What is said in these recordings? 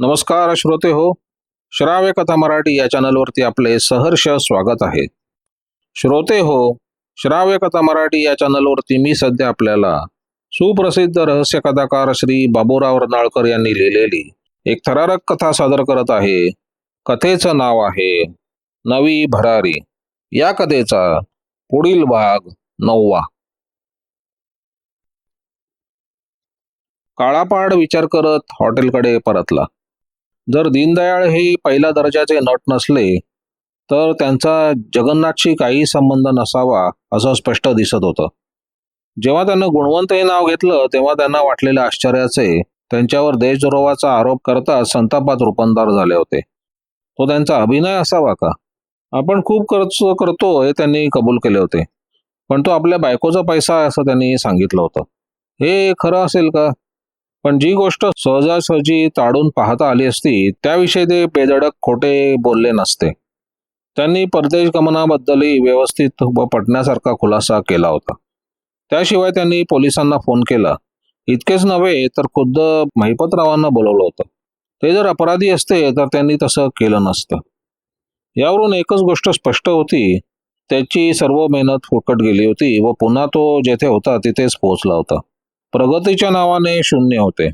नमस्कार श्रोते हो श्राव्य कथा मराठी या चॅनलवरती आपले सहर्ष स्वागत आहे. श्रोते हो श्राव्य कथा मराठी या चॅनलवरती मी सध्या आपल्याला सुप्रसिद्ध रहस्य कथाकार श्री बाबूराव रनाळकर यांनी लिहिलेली एक थरारक कथा सादर करत आहे. कथेचं नाव आहे नवी भरारी. या कथेचा पुढील भाग नववा. काळापाड विचार करत हॉटेलकडे परतला. जर दीनदयाळ हे पहिल्या दर्जाचे नट नसले तर त्यांचा जगन्नाथशी काही संबंध नसावा असं स्पष्ट दिसत होतं. जेव्हा त्यानं गुणवंत हे नाव घेतलं तेव्हा त्यांना वाटलेल्या आश्चर्याचे त्यांच्यावर देशद्रोहाचा आरोप करता संतापात रूपांतर झाले होते. तो त्यांचा अभिनय असावा का? आपण खूप खर्च करतो हे त्यांनी कबूल केले होते. पण तो आपल्या बायकोचा पैसा आहे असं त्यांनी सांगितलं होतं. हे खरं असेल का? पण जी गोष्ट सहजासहजी ताडून पाहता आली असती त्याविषयी ते बेधडक खोटे बोलले नसते. त्यांनी परदेश गमनाबद्दलही व्यवस्थित व पटण्यासारखा खुलासा केला होता. त्याशिवाय त्यांनी पोलिसांना फोन केला. इतकेच नव्हे तर खुद्द महिपतरावांना बोलवलं होतं. ते जर अपराधी असते तर त्यांनी तसं केलं नसतं. यावरून एकच गोष्ट स्पष्ट होती. त्याची सर्व मेहनत फुकट गेली होती व पुन्हा तो जेथे होता तिथेच पोहोचला होता. प्रगतीच्या नावाने शून्य होते.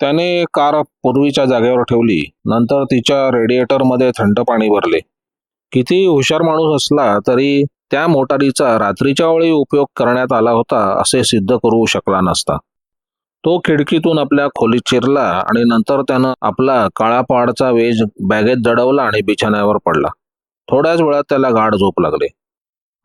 त्याने कार पूर्वीच्या जागेवर ठेवली. नंतर तिच्या रेडिएटरमध्ये थंड पाणी भरले. किती हुशार माणूस असला तरी त्या मोटारीचा रात्रीच्या वेळी उपयोग करण्यात आला होता असे सिद्ध करू शकला नसता. तो खिडकीतून आपल्या खोलीत चिरला आणि नंतर त्यानं आपला काळा पहाडचा वेज बॅगेत जडवला आणि बिछाण्यावर पडला. थोड्याच वेळात त्याला गाढ झोप लागले.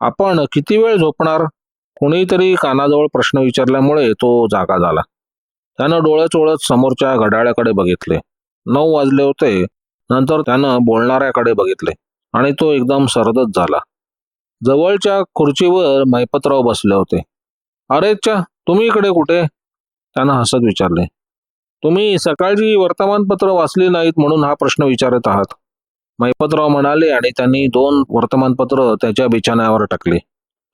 आपण किती वेळ झोपणार? कुणीतरी कानाजवळ प्रश्न विचारल्यामुळे तो जागा झाला. त्यानं डोळे चोळत समोरच्या घड्याळाकडे बघितले. नऊ वाजले होते. नंतर त्यानं बोलणाऱ्याकडे बघितले आणि तो एकदम सरदच झाला. जवळच्या खुर्चीवर मैपतराव बसले होते. अरेच्या तुम्ही इकडे कुठे? त्यानं हसत विचारले. तुम्ही सकाळची वर्तमानपत्र वाचली नाहीत म्हणून हा प्रश्न विचारत आहात. मैपतराव म्हणाले आणि त्यांनी दोन वर्तमानपत्र त्याच्या बिछाण्यावर टाकली.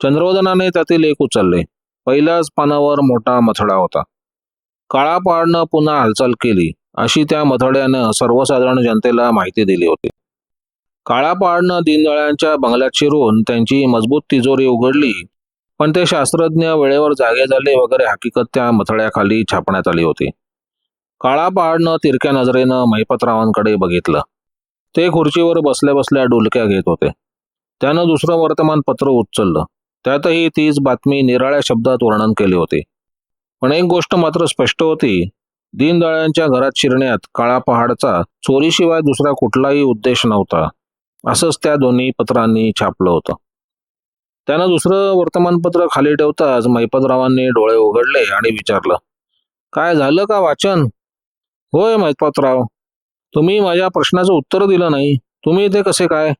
चंद्रवदनाने त्यातील एक उचलले. पहिल्याच पानावर मोठा मथडा होता. काळा पहाडनं पुन्हा हालचाल केली अशी त्या मथड्यानं सर्वसाधारण जनतेला माहिती दिली होती. काळा पहाडनं बंगल्यात शिरून त्यांची मजबूत तिजोरी उघडली पण ते शास्त्रज्ञ वेळेवर जागे झाले वगैरे हकीकत त्या मथड्याखाली छापण्यात आली होती. काळा पहाडनं तिरक्या नजरेनं महिपतरावांकडे बघितलं. ते खुर्चीवर बसल्या बसल्या डुलक्या घेत होते. त्यानं दुसरं वर्तमानपत्र उचललं. त्यातही तीच बातमी निराळ्या शब्दात वर्णन केले होते. पण एक गोष्ट मात्र स्पष्ट होती. दीनदळांच्या घरात शिरण्यात काळा पहाडचा चोरीशिवाय दुसरा कुठलाही उद्देश नव्हता असंच त्या दोन्ही पत्रांनी छापलं होतं. त्यानं दुसरं वर्तमानपत्र खाली ठेवताच मैपतरावांनी डोळे उघडले आणि विचारलं काय झालं का वाचन? होय मैपतराव तुम्ही माझ्या प्रश्नाचं उत्तर दिलं नाही. तुम्ही ते कसे काय?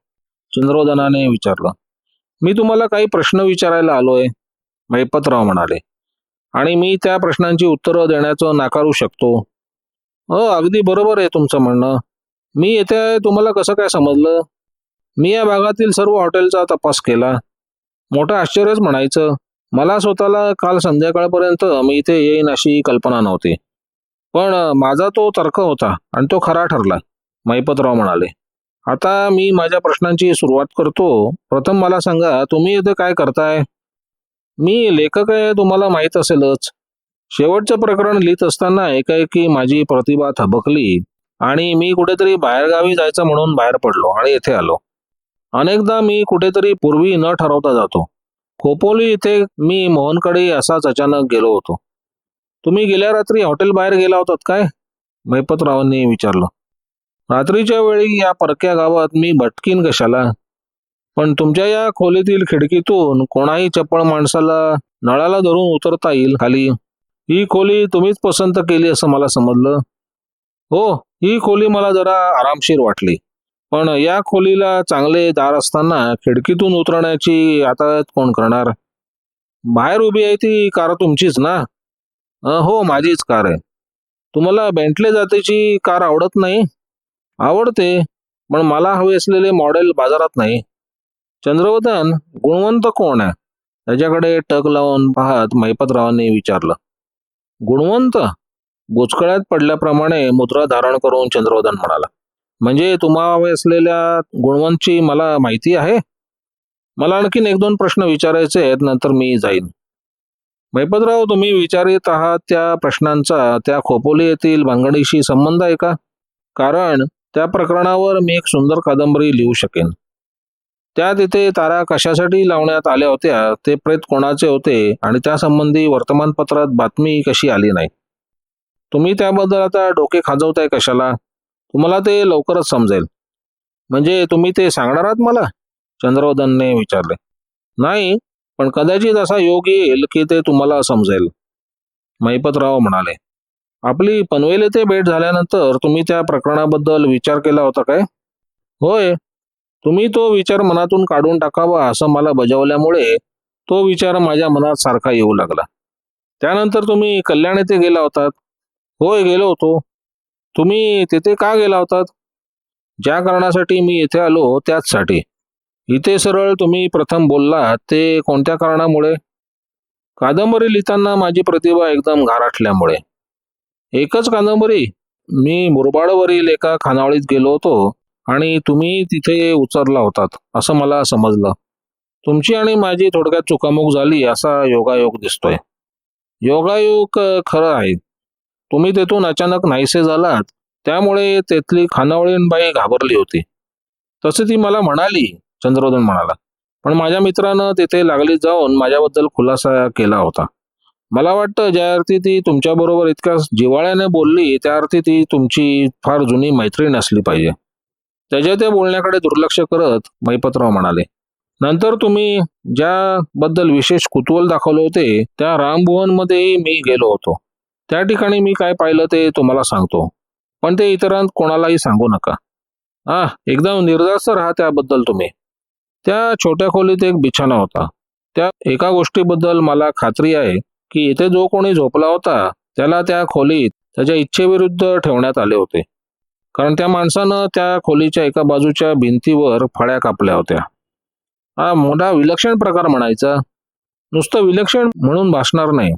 चंद्रोदनाने विचारलं मी तुम्हाला काही प्रश्न विचारायला आलोय. मैपतराव म्हणाले. आणि मी त्या प्रश्नांची उत्तरं देण्याचं नाकारू शकतो. हो अगदी बरोबर आहे तुमचं म्हणणं. मी येते आहे तुम्हाला कसं काय समजलं? मी या भागातील सर्व हॉटेलचा तपास केला. मोठं आश्चर्यच म्हणायचं. मला स्वतःला काल संध्याकाळपर्यंत मी इथे येईन अशी कल्पना नव्हती. पण माझा तो तर्क होता आणि तो खरा ठरला मैपतराव म्हणाले. आता मी माझ्या प्रश्नांची सुरुवात करतो. प्रथम मला सांगा तुम्ही इथे काय करताय? मी लेखक आहे तुम्हाला माहीत असेलच. शेवटचं प्रकरण लिहित असताना एकाएकी माझी प्रतिभा थबकली आणि मी कुठेतरी बाहेरगावी जायचं म्हणून बाहेर पडलो आणि येथे आलो. अनेकदा मी कुठेतरी पूर्वी न ठरवता जातो. खोपोली इथे मी मोहनकडे असाच अचानक गेलो होतो. तुम्ही गेल्या रात्री हॉटेल बाहेर गेला होतात काय? मैपतरावांनी विचारलं. रात्रीच्या वेळी या परक्या गावात मी भटकीन कशाला? पण तुमच्या या खोलीतील खिडकीतून कोणाही चप्पळ माणसाला नळाला धरून उतरता येईल खाली. ही खोली तुम्हीच पसंत केली असं मला समजलं. हो ही खोली मला जरा आरामशीर वाटली. पण या खोलीला चांगले दार असताना खिडकीतून उतरण्याची आता कोण करणार? बाहेर उभी आहे ती कार तुमचीच ना? हो माझीच कार आहे. तुम्हाला बेंटले जातीची कार आवडत नाही? आवडते पण मला हवे असलेले मॉडेल बाजारात नाही. चंद्रवदन गुणवंत कोण आहे? त्याच्याकडे टक लावून पाहत मैपतरावांनी विचारलं. गुणवंत? बुचकळ्यात पडल्याप्रमाणे मुद्रा धारण करून चंद्रवदन म्हणाला. म्हणजे तुम्हाला हवे असलेल्या गुणवंतची मला माहिती आहे? मला आणखीन एक दोन प्रश्न विचारायचे आहेत नंतर मी जाईन. मैपतराव तुम्ही विचारित आहात त्या प्रश्नांचा त्या खोपोली येथील भांगडीशी संबंध आहे का? कारण त्या प्रकरणावर मी एक सुंदर कादंबरी लिहू शकेन. त्या तिथे तारा कशासाठी लावण्यात आल्या होत्या ते प्रेत कोणाचे होते आणि त्यासंबंधी वर्तमानपत्रात बातमी कशी आली नाही? तुम्ही त्याबद्दल आता डोके खाजवताय कशाला? तुम्हाला ते लवकरच समजेल. म्हणजे तुम्ही ते सांगणार आहात मला? चंद्रवदनने विचारले. नाही पण कदाचित असा योग येईल की ते तुम्हाला समजेल. महिपतराव म्हणाले. आपली पनवेल येथे भेट झाल्यानंतर तुम्ही त्या प्रकरणाबद्दल विचार केला होता काय? होय. तुम्ही तो विचार मनातून काढून टाकावा असं मला बजावल्यामुळे तो विचार माझ्या मनात सारखा येऊ लागला. त्यानंतर तुम्ही कल्याण येथे गेला होतात. होय गेलो होतो. तुम्ही तिथे का गेला होतात? ज्या कारणासाठी मी येथे आलो त्याचसाठी. इथे सरळ तुम्ही प्रथम बोललात ते कोणत्या कारणामुळे? कादंबरी लिहिताना माझी प्रतिभा एकदम घाराटल्यामुळे. एकच कादंबरी. मी मुरबाडवरील एका खानावळीत गेलो होतो आणि तुम्ही तिथे उचरला होतात असं मला समजलं. तुमची आणि माझी थोडक्यात चुकामुक झाली असा योगायोग दिसतोय. योगायोग खरं आहे. तुम्ही तेथून अचानक नाहीसे झालात त्यामुळे तेथली खानावळींबाई घाबरली होती. तसे ती मला म्हणाली चंद्रोदन म्हणाला. पण माझ्या मित्रानं तिथे लागली जाऊन माझ्याबद्दल खुलासा केला होता. मला वाटतं ज्या अर्थी ती तुमच्याबरोबर इतक्या जिव्हाळ्याने बोलली त्या अर्थी ती तुमची फार जुनी मैत्रीण असली पाहिजे. त्याच्या त्या बोलण्याकडे दुर्लक्ष करत मैपतराव म्हणाले नंतर तुम्ही ज्याबद्दल विशेष कुतूहल दाखवले होते त्या रामभुवनमध्येही मी गेलो होतो. त्या ठिकाणी मी काय पाहिलं ते तुम्हाला सांगतो. पण ते इतरांत कोणालाही सांगू नका. हा एकदम निर्धास्त राहा त्याबद्दल तुम्ही. त्या छोट्या खोलीत एक बिछाना होता. त्या एका गोष्टीबद्दल मला खात्री आहे. की इथे जो कोणी झोपला होता त्याला त्या खोलीत त्याच्या इच्छेविरुद्ध ठेवण्यात आले होते. कारण त्या माणसानं त्या खोलीच्या एका बाजूच्या भिंतीवर फळ्या कापल्या होत्या. हा मोठा विलक्षण प्रकार म्हणायचा. नुसतं विलक्षण म्हणून भासणार नाही.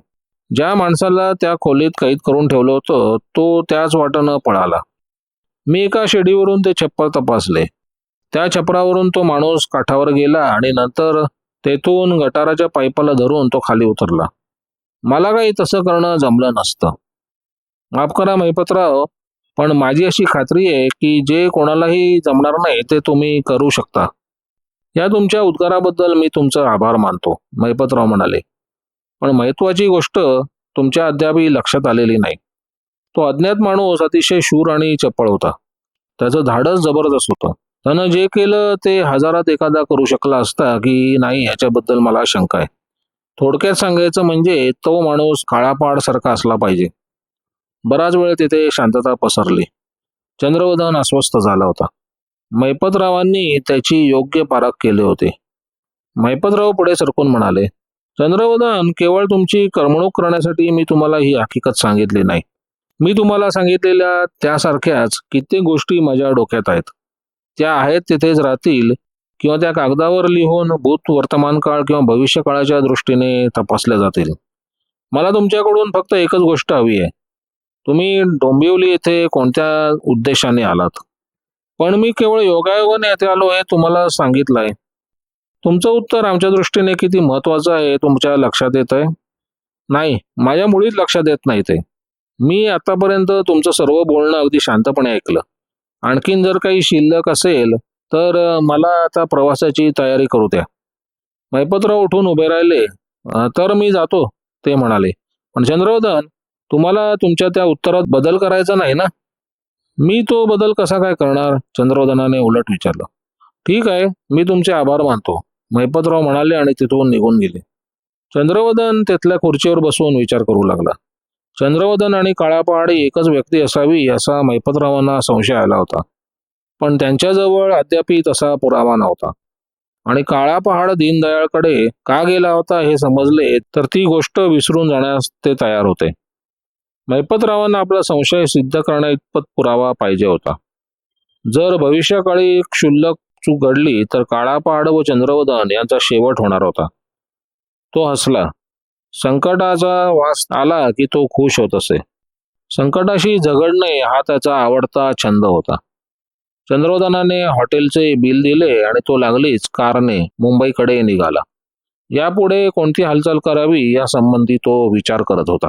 ज्या माणसाला त्या खोलीत कैद करून ठेवलं होतं तो त्याच वाटेनं पळाला. मी एका शेडीवरून ते छप्पर तपासले. त्या छपरावरून तो माणूस काठावर गेला आणि नंतर तेथून गटाराच्या पाईपाला धरून तो खाली उतरला. मला काही तसं करणं जमलं नसतं. माफ करा महिपतराव पण माझी अशी खात्री आहे की जे कोणालाही जमणार नाही ते तुम्ही करू शकता. या तुमच्या उद्गाराबद्दल मी तुमचा आभार मानतो महिपतराव म्हणाले. पण महत्वाची गोष्ट तुमच्या अद्यापही लक्षात आलेली नाही. तो अज्ञात माणूस अतिशय शूर आणि चपळ होता. त्याचं धाडस जबरदस्त होतं. त्यानं जे केलं ते हजारात एखादा करू शकला असता की नाही याच्याबद्दल मला शंका आहे. थोडक्यात सांगायचं म्हणजे तो माणूस काळापाड सारखा असला पाहिजे. बराच वेळ तिथे शांतता पसरली. चंद्रवदन अस्वस्थ झाला होता. मैपतरावांनी त्याची योग्य पारख केले होते. मैपतराव पुढे सरकून म्हणाले चंद्रवदन केवळ तुमची करमणूक करण्यासाठी मी तुम्हाला ही हकीकत सांगितली नाही. मी तुम्हाला सांगितलेल्या त्यासारख्याच कित्येक गोष्टी माझ्या डोक्यात आहेत. त्या आहेत तिथेच राहतील किंवा त्या कागदावर लिहून भूत वर्तमान काळ किंवा भविष्य काळाच्या दृष्टीने तपासल्या जातील. मला तुमच्याकडून फक्त एकच गोष्ट हवी आहे. तुम्ही डोंबिवली येथे कोणत्या उद्देशाने आलात? पण मी केवळ योगायोगाने येथे आलो हे तुम्हाला सांगितलं आहे. तुमचं उत्तर आमच्या दृष्टीने किती महत्वाचं आहे तुमच्या लक्षात येत आहे? नाही माझ्या मुळीच लक्षात येत नाही ते. मी आतापर्यंत तुमचं सर्व बोलणं अगदी शांतपणे ऐकलं. आणखीन जर काही शिल्लक असेल तर मला आता प्रवासाची तयारी करू द्या. मैपतराव उठून उभे राहिले. तर मी जातो ते म्हणाले. पण चंद्रवर्धन तुम्हाला तुमच्या त्या उत्तरात बदल करायचा नाही ना? मी तो बदल कसा काय करणार? चंद्रवर्धनाने उलट विचारलं. ठीक आहे मी तुमचे आभार मानतो. मैपतराव म्हणाले आणि तिथून निघून गेले. चंद्रवदन तिथल्या खुर्चीवर बसून विचार करू लागला. चंद्रवदन आणि काळा पहाडी एकच व्यक्ती असावी असा मैपतरावांना संशय आला होता. पण त्यांच्याजवळ अद्यापही तसा पुरावा नव्हता. आणि काळा पहाड दीनदयाळकडे का गेला होता हे समजले तर ती गोष्ट विसरून जाण्यास ते तयार होते. मैपतरावांना आपला संशय सिद्ध करण्या इतपत पुरावा पाहिजे होता. जर भविष्यकाळी क्षुल्लक चूक घडली तर काळा पहाड व चंद्रवदन यांचा शेवट होणार होता. तो हसला. संकटाचा वास आला की तो खुश होत असे. संकटाशी झगडणे हा त्याचा आवडता छंद होता. चंद्रोदनाने हॉटेलचे बिल दिले आणि तो लागलीच कारने मुंबईकडे निघाला. यापुढे कोणती हालचाल करावी या संबंधी तो विचार करत होता.